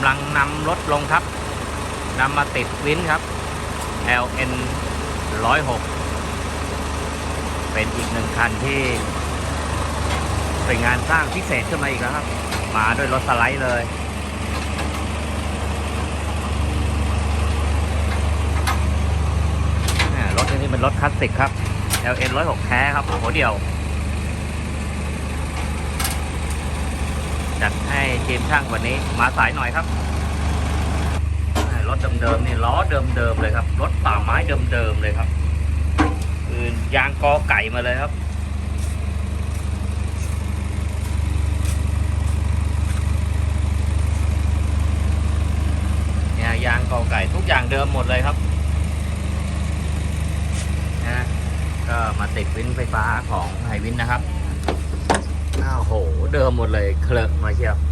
ำลังนำรถลงครับนำมาติดวินครับ LN 106 เป็นอีกหนึ่งคันที่เป็นงานสร้างพิเศษขึ้นมาอีกแล้วครับ มาด้วยรถสไลด์เลยรถคันนี้เป็นรถคลาสสิกครับ LN 106 แท้ครับหัวเดียว จัดให้ทีมช่างวันนี้มาสายหน่อยครับรถเดิมๆนี่ล้อเดิมๆเลยครับ รถป่าไม้เดิมๆเลยครับคือยางกอไก่มาเลยครับเนี่ยยางกอไก่ทุกอย่างเดิมหมดเลยครับนะก็มาติดวินไฟฟ้าของไฮวินนะครับ อ้าวโหเ